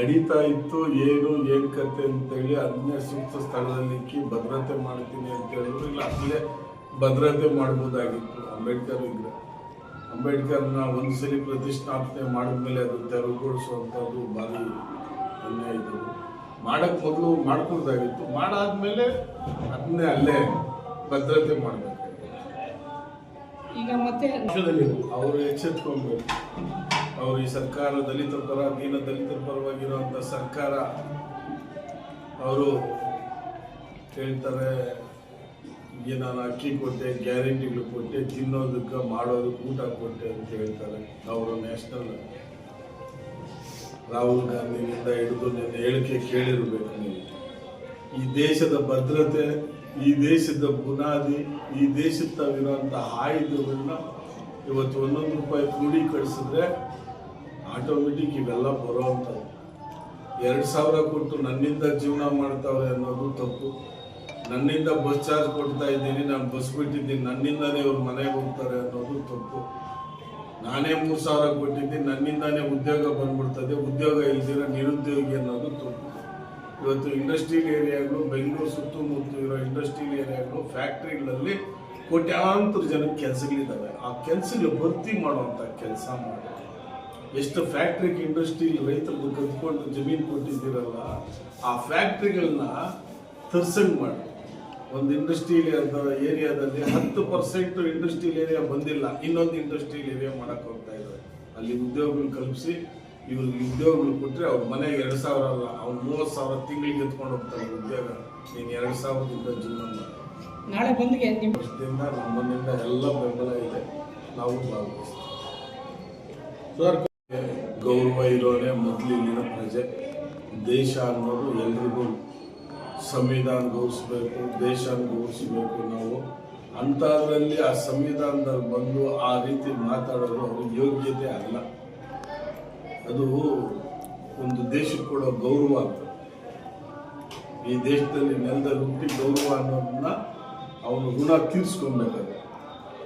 ನಡೀತಾ ಇತ್ತು ಏನು ಏನ್ ಕತೆ ಅಂತೇಳಿ ಅದನ್ನೇ ಸೂಕ್ತ ಸ್ಥಳದಲ್ಲಿ ಇಕ್ಕಿ ಭದ್ರತೆ ಮಾಡ್ತೀನಿ ಅಂತ ಹೇಳಿದ್ರು. ಇಲ್ಲ ಅಲ್ಲೇ ಭದ್ರತೆ ಮಾಡ್ಬೋದಾಗಿತ್ತು ಅಂಬೇಡ್ಕರ್ ಇದ್ರೆ ಅಂಬೇಡ್ಕರ್ನ ಒಂದ್ಸಲಿ ಪ್ರತಿಷ್ಠಾಪನೆ ಮಾಡಿದ್ಮೇಲೆ ಅದು ತೆರವುಗೊಳಿಸುವಂಥದ್ದು ಭಾರಿ ಅನ್ಯಾಯ ಇದ್ದದ್ದು ಮಾಡಕ್ ಮೊದಲು ಮಾಡ್ಕೊಳ್ದಾಗಿತ್ತು. ಮಾಡಾದ್ಮೇಲೆ ಅದನ್ನೇ ಅಲ್ಲೇ ಭದ್ರತೆ ಮಾಡಬೇಕು ಈಗ ಮತ್ತೆ ಅವರು ಎಚ್ಚೆತ್ಕೊಬೇಕು ಅವರು ಈ ಸರ್ಕಾರ ದಲಿತರ ಪರ, ದೀನ ದಲಿತರ ಪರವಾಗಿರುವಂಥ ಸರ್ಕಾರ, ಅವರು ಹೇಳ್ತಾರೆ ಈಗ ನಾನು ಅಕ್ಕಿ ಕೊಟ್ಟೆ, ಗ್ಯಾರಂಟಿಗಳು ಕೊಟ್ಟೆ, ತಿನ್ನೋದಕ್ಕೆ, ಮಾಡೋದಕ್ಕೆ ಊಟ ಕೊಟ್ಟೆ ಅಂತ ಹೇಳ್ತಾರೆ ಅವರು ನ್ಯಾಷನಲ್ ರಾಹುಲ್ ಗಾಂಧಿನಿಂದ ಹಿಡಿದು ನನ್ನ ಹೇಳಿಕೆ ಕೇಳಿರಬೇಕು ನೀವು. ಈ ದೇಶದ ಭದ್ರತೆ, ಈ ದೇಶದ ಬುನಾದಿ, ಈ ದೇಶದ ತಾವಿರುವಂಥ ಆಯುಧಗಳನ್ನ ಇವತ್ತು ಒಂದೊಂದು ರೂಪಾಯಿ ಕ್ರೋಢೀಕರಿಸಿದ್ರೆ ಆಟೋಮೆಟಿಕ್ ಇವೆಲ್ಲ ಬರೋವಂಥದ್ದು ಎರಡು ಸಾವಿರ ಕೊಟ್ಟು ನನ್ನಿಂದ ಜೀವನ ಮಾಡ್ತಾವ್ರೆ ಅನ್ನೋದು ತಪ್ಪು. ನನ್ನಿಂದ ಬಸ್ ಚಾರ್ಜ್ ಕೊಡ್ತಾ ಇದ್ದೀನಿ, ನಾನು ಬಸ್ ಬಿಟ್ಟಿದ್ದೀನಿ, ನನ್ನಿಂದಾನೇ ಅವ್ರು ಮನೆಗೆ ಹೋಗ್ತಾರೆ ಅನ್ನೋದು ತಪ್ಪು. ನಾನೇ ಮೂರು ಸಾವಿರ ಕೊಟ್ಟಿದ್ದೀನಿ, ನನ್ನಿಂದಾನೇ ಉದ್ಯೋಗ ಬಂದ್ಬಿಡ್ತದೆ, ಉದ್ಯೋಗ ಇಲ್ದಿರೋ ನಿರುದ್ಯೋಗಿ ಅನ್ನೋದು ತಪ್ಪು. ಇವತ್ತು ಇಂಡಸ್ಟ್ರಿಯಲ್ ಏರಿಯಾಗಳು, ಬೆಂಗಳೂರು ಸುತ್ತಮುತ್ತ ಇರೋ ಇಂಡಸ್ಟ್ರಿಯಲ್ ಏರಿಯಾಗಳು, ಫ್ಯಾಕ್ಟ್ರಿಗಳಲ್ಲಿ ಕೋಟ್ಯಾಂತರ ಜನಕ್ಕೆ ಕೆಲಸಗಳಿದ್ದಾವೆ. ಆ ಕೆಲಸಗಳು ಭರ್ತಿ ಮಾಡುವಂಥ ಕೆಲಸ ಮಾಡಿ ಎಷ್ಟು ಫ್ಯಾಕ್ಟ್ರಿಗೆ ಇಂಡಸ್ಟ್ರಿ ರೈತರು ಕದ್ಕೊಂಡು ಜಮೀನು ಕೊಟ್ಟಿದ್ದೀರಲ್ಲ ಆ ಫ್ಯಾಕ್ಟ್ರಿಗಳನ್ನ ತರ್ಸಂಗ್ ಮಾಡಿ. ಒಂದು ಇಂಡಸ್ಟ್ರಿಯಲ್ ಏರಿಯಾದಲ್ಲಿ ಹತ್ತು ಪರ್ಸೆಂಟ್ ಇಂಡಸ್ಟ್ರಿಯಲ್ ಏರಿಯಾ ಬಂದಿಲ್ಲ ಇನ್ನೊಂದು ಇಂಡಸ್ಟ್ರಿಯಲ್ ಏರಿಯಾ ಮಾಡಕ್ ಹೋಗ್ತಾ ಇದ್ದಾರೆ. ಅಲ್ಲಿ ಉದ್ಯೋಗಗಳು ಕಲ್ಪಿಸಿ ಇವ್ರಿಗೆ ಉದ್ಯೋಗಗಳು ಕೊಟ್ಟರೆ ಅವ್ರ ಮನೆಗೆ ಎರಡು ಸಾವಿರ ಅಲ್ಲ ಅವ್ರು ಮೂವತ್ತು ಸಾವಿರ ತಿಂಗಳಿಗೆ ಎತ್ಕೊಂಡು ಹೋಗ್ತಾರೆ ಉದ್ಯೋಗ. ನೀನು ಎರಡು ಸಾವಿರದಿಂದ ಜೀವನ ಮಾಡಿ. ನಾಳೆ ಬಂದಿಗೆ ನಿಮ್ಮ ವರ್ಷದಿಂದ ನಮ್ಮನಿಂದ ಎಲ್ಲ ಬೆಂಬಲ ಇದೆ. ನಾವು ಭಾಗವಹಿಸ್ತೀವಿ. ಗೌರವ ಇರೋನೇ ಮೊದಲು ಇಲ್ಲಿನ ಪ್ರಜೆ. ದೇಶ ಅನ್ನೋದು ಎಲ್ರಿಗೂ ಸಂವಿಧಾನ ಗೌರಿಸ್ಬೇಕು ದೇಶ ಗೌರಿಸಬೇಕು ನಾವು. ಅಂಥದ್ರಲ್ಲಿ ಆ ಸಂವಿಧಾನದಲ್ಲಿ ಬಂದು ಆ ರೀತಿ ಮಾತಾಡೋದು ಅವ್ರ ಯೋಗ್ಯತೆ ಅಲ್ಲ. ಅದು ಒಂದು ದೇಶಕ್ಕೆ ಕೊಡೋ ಗೌರವ ಅಂತ. ಈ ದೇಶದಲ್ಲಿ ನೆಲದ ಹುಟ್ಟಿ ಗೌರವ ಅನ್ನೋದನ್ನ ಅವನು ಗುಣ ತೀರಿಸ್ಕೊಬೇಕಾದ್ರೆ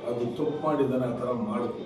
ಅದು ತಪ್ಪು ಮಾಡಿದ್ದಾನೆ ಆ ಥರ ಮಾಡಬೇಕು.